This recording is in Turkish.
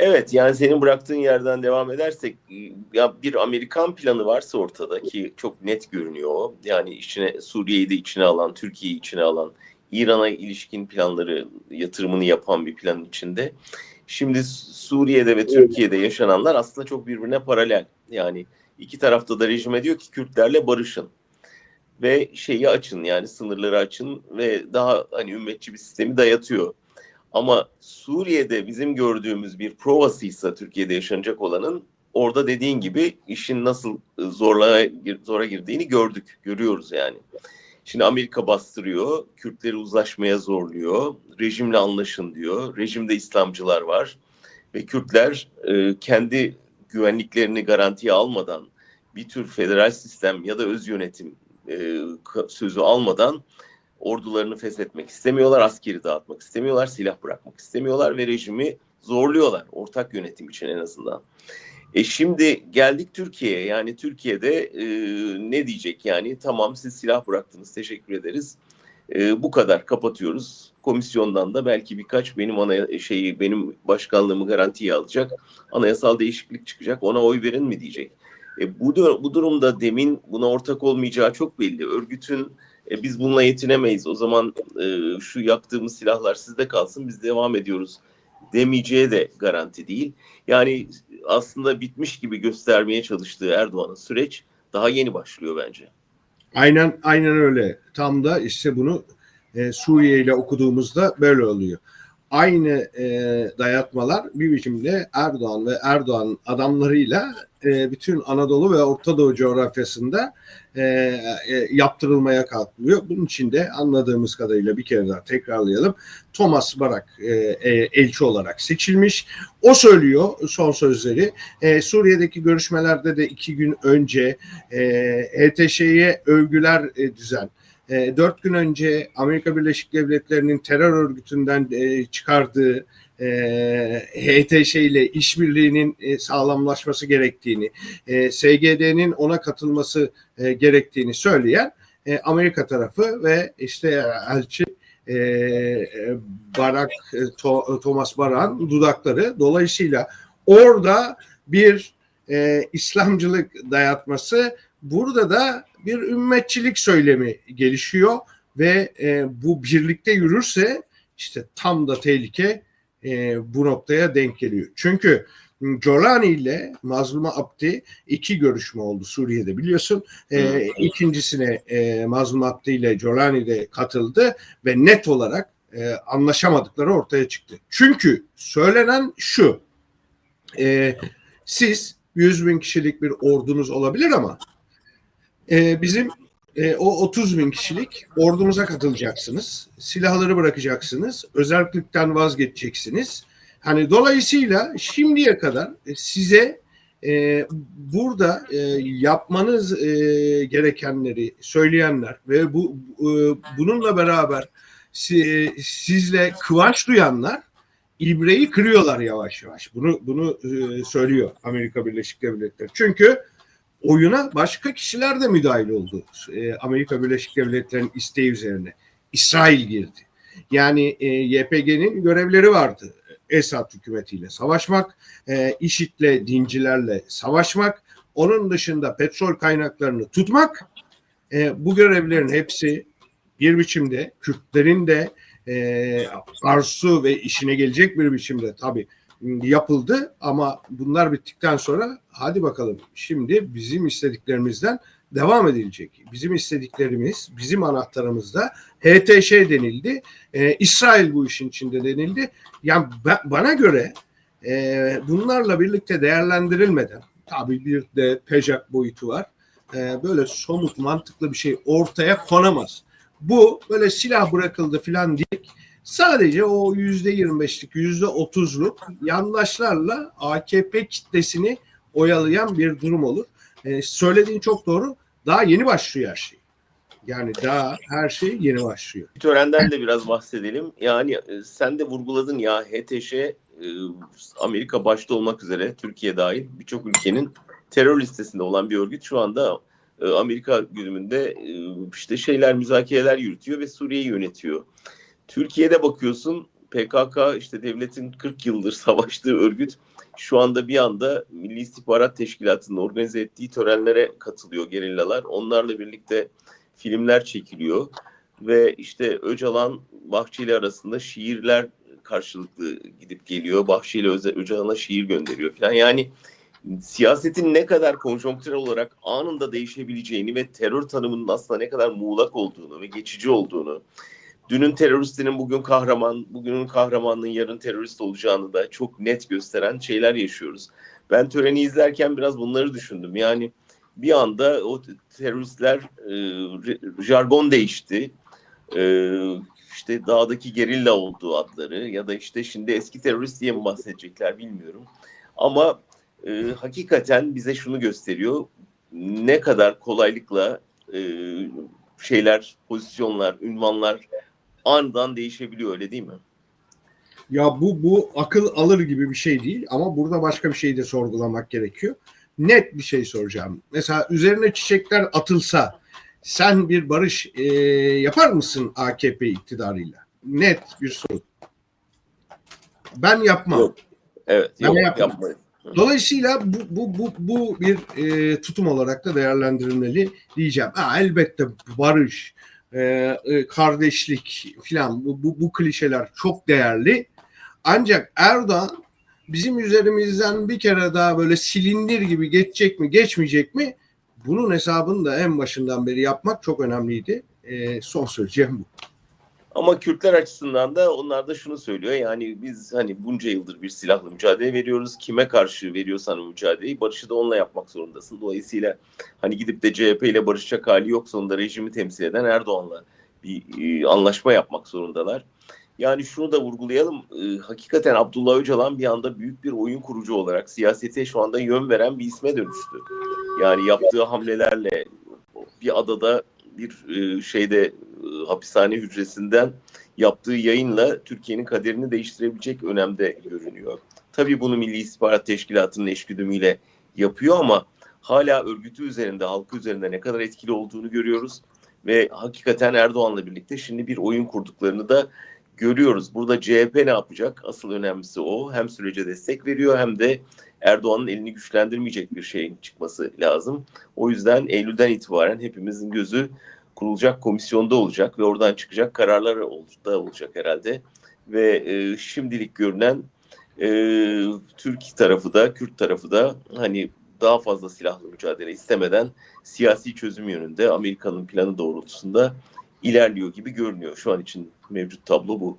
Evet yani senin bıraktığın yerden devam edersek ya bir Amerikan planı varsa ortada ki çok net görünüyor. Yani içine Suriye'yi de içine alan, Türkiye'yi içine alan, İran'a ilişkin planları yatırımını yapan bir planın içinde. Şimdi Suriye'de ve Türkiye'de yaşananlar aslında çok birbirine paralel. Yani iki tarafta da rejime diyor ki Kürtlerle barışın ve şeyi açın yani sınırları açın ve daha hani ümmetçi bir sistemi dayatıyor. Ama Suriye'de bizim gördüğümüz bir provasıysa Türkiye'de yaşanacak olanın orada dediğin gibi işin nasıl zorla zora girdiğini gördük, görüyoruz yani. Şimdi Amerika bastırıyor, Kürtleri uzlaşmaya zorluyor, rejimle anlaşın diyor. Rejimde İslamcılar var ve Kürtler e, kendi güvenliklerini garantiye almadan bir tür federal sistem ya da öz yönetim e, sözü almadan ordularını feshetmek istemiyorlar, askeri dağıtmak istemiyorlar, silah bırakmak istemiyorlar ve rejimi zorluyorlar. Ortak yönetim için en azından. E şimdi geldik Türkiye'ye. Yani Türkiye'de e, ne diyecek? Yani tamam siz silah bıraktınız teşekkür ederiz. E, bu kadar kapatıyoruz. Komisyondan da belki birkaç benim ana şeyi benim başkanlığımı garantiye alacak anayasal değişiklik çıkacak ona oy verin mi diyecek. E, bu, bu durumda demin buna ortak olmayacağı çok belli. Örgütün e, biz bununla yetinemeyiz. O zaman e, şu yaktığımız silahlar sizde kalsın biz devam ediyoruz demeyeceği de garanti değil. Yani aslında bitmiş gibi göstermeye çalıştığı Erdoğan'ın süreç daha yeni başlıyor bence. Aynen aynen öyle. Tam da işte bunu e, Suriye ile okuduğumuzda böyle oluyor. Aynı e, dayatmalar bir biçimde Erdoğan ve Erdoğan adamlarıyla e, bütün Anadolu ve Orta Doğu coğrafyasında e, e, yaptırılmaya kalkılıyor. Bunun için de anladığımız kadarıyla bir kere daha tekrarlayalım. Thomas Barak e, e, elçi olarak seçilmiş. O söylüyor son sözleri. E, Suriye'deki görüşmelerde de iki gün önce e, HTŞ'ye övgüler e, düzen e, dört gün önce Amerika Birleşik Devletleri'nin terör örgütünden e, çıkardığı e, HTŞ ile işbirliğinin e, sağlamlaşması gerektiğini, e, SGD'nin ona katılması e, gerektiğini söyleyen Amerika tarafı ve işte elçi e, Barak Thomas Baran dudakları. Dolayısıyla orada bir İslamcılık dayatması burada da bir ümmetçilik söylemi gelişiyor ve e, bu birlikte yürürse işte tam da tehlike e, bu noktaya denk geliyor. Çünkü Jolani ile Mazluma Abdi iki görüşme oldu Suriye'de biliyorsun. E, ikincisine e, Mazlum Abdi ile Jolani de katıldı ve net olarak e, anlaşamadıkları ortaya çıktı. Çünkü söylenen şu, e, siz 100 bin kişilik bir ordunuz olabilir ama e, bizim e, o 30 bin kişilik ordumuza katılacaksınız. Silahları bırakacaksınız. Özellikten vazgeçeceksiniz. Hani dolayısıyla şimdiye kadar size e, burada e, yapmanız e, gerekenleri söyleyenler ve bu e, bununla beraber si, sizle kıvanç duyanlar ibreyi kırıyorlar yavaş yavaş. Bunu bunu e, söylüyor Amerika Birleşik Devletleri. Çünkü oyuna başka kişiler de müdahil oldu. E, Amerika Birleşik Devletleri'nin isteği üzerine. İsrail girdi. Yani e, YPG'nin görevleri vardı. Esad hükümetiyle savaşmak, e, IŞİD'le, dincilerle savaşmak, onun dışında petrol kaynaklarını tutmak. E, bu görevlerin hepsi bir biçimde Kürtlerin de e, arzu ve işine gelecek bir biçimde tabii yapıldı ama bunlar bittikten sonra hadi bakalım şimdi bizim istediklerimizden devam edilecek. Bizim istediklerimiz, bizim anahtarımızda HTŞ denildi. Ee, İsrail bu işin içinde denildi. Yani ben, bana göre e, bunlarla birlikte değerlendirilmeden tabii bir de PEJAK boyutu var. E, böyle somut mantıklı bir şey ortaya konamaz. Bu böyle silah bırakıldı filan değil Sadece o yüzde yirmi beşlik, yüzde otuzluk yandaşlarla AKP kitlesini oyalayan bir durum olur. Ee, söylediğin çok doğru. Daha yeni başlıyor her şey. Yani daha her şey yeni başlıyor. Törenden de biraz bahsedelim. Yani e, sen de vurguladın ya HTŞ e, Amerika başta olmak üzere Türkiye dahil birçok ülkenin terör listesinde olan bir örgüt şu anda e, Amerika güdümünde işte şeyler müzakereler yürütüyor ve Suriye'yi yönetiyor. Türkiye'de bakıyorsun PKK işte devletin 40 yıldır savaştığı örgüt şu anda bir anda Milli İstihbarat Teşkilatı'nın organize ettiği törenlere katılıyor gerillalar. Onlarla birlikte filmler çekiliyor ve işte Öcalan Bahçeli arasında şiirler karşılıklı gidip geliyor. Bahçeli Öcalan'a şiir gönderiyor falan. Yani siyasetin ne kadar konjonktürel olarak anında değişebileceğini ve terör tanımının aslında ne kadar muğlak olduğunu ve geçici olduğunu, dünün teröristinin bugün kahraman, bugünün kahramanının yarın terörist olacağını da çok net gösteren şeyler yaşıyoruz. Ben töreni izlerken biraz bunları düşündüm. Yani bir anda o teröristler e, jargon değişti. E, işte dağdaki gerilla olduğu adları ya da işte şimdi eski terörist diye mi bahsedecekler bilmiyorum. Ama e, hakikaten bize şunu gösteriyor. Ne kadar kolaylıkla e, şeyler, pozisyonlar, ünvanlar andan değişebiliyor öyle değil mi? Ya bu bu akıl alır gibi bir şey değil ama burada başka bir şey de sorgulamak gerekiyor. Net bir şey soracağım. Mesela üzerine çiçekler atılsa sen bir barış e, yapar mısın AKP iktidarıyla? Net bir soru. Ben yapmam. Yok. Evet, Ben yok yapmam. yapmayın. Dolayısıyla bu bu bu bu bir e, tutum olarak da değerlendirilmeli diyeceğim. Ha, elbette barış, kardeşlik filan bu, bu bu klişeler çok değerli. Ancak Erdoğan bizim üzerimizden bir kere daha böyle silindir gibi geçecek mi, geçmeyecek mi? Bunun hesabını da en başından beri yapmak çok önemliydi. E, son söyleyeceğim bu. Ama Kürtler açısından da onlar da şunu söylüyor. Yani biz hani bunca yıldır bir silahlı mücadele veriyoruz. Kime karşı veriyorsan mücadeleyi barışı da onunla yapmak zorundasın. Dolayısıyla hani gidip de CHP ile barışacak hali yok. Sonunda rejimi temsil eden Erdoğan'la bir e, anlaşma yapmak zorundalar. Yani şunu da vurgulayalım. E, hakikaten Abdullah Öcalan bir anda büyük bir oyun kurucu olarak siyasete şu anda yön veren bir isme dönüştü. Yani yaptığı hamlelerle bir adada bir e, şeyde hapishane hücresinden yaptığı yayınla Türkiye'nin kaderini değiştirebilecek önemde görünüyor. Tabii bunu Milli İstihbarat Teşkilatı'nın eşgüdümüyle yapıyor ama hala örgütü üzerinde, halkı üzerinde ne kadar etkili olduğunu görüyoruz. Ve hakikaten Erdoğan'la birlikte şimdi bir oyun kurduklarını da görüyoruz. Burada CHP ne yapacak? Asıl önemlisi o. Hem sürece destek veriyor hem de Erdoğan'ın elini güçlendirmeyecek bir şeyin çıkması lazım. O yüzden Eylül'den itibaren hepimizin gözü kurulacak komisyonda olacak ve oradan çıkacak kararlar da olacak herhalde. Ve e, şimdilik görünen e, Türk tarafı da Kürt tarafı da hani daha fazla silahlı mücadele istemeden siyasi çözüm yönünde Amerika'nın planı doğrultusunda ilerliyor gibi görünüyor. Şu an için mevcut tablo bu.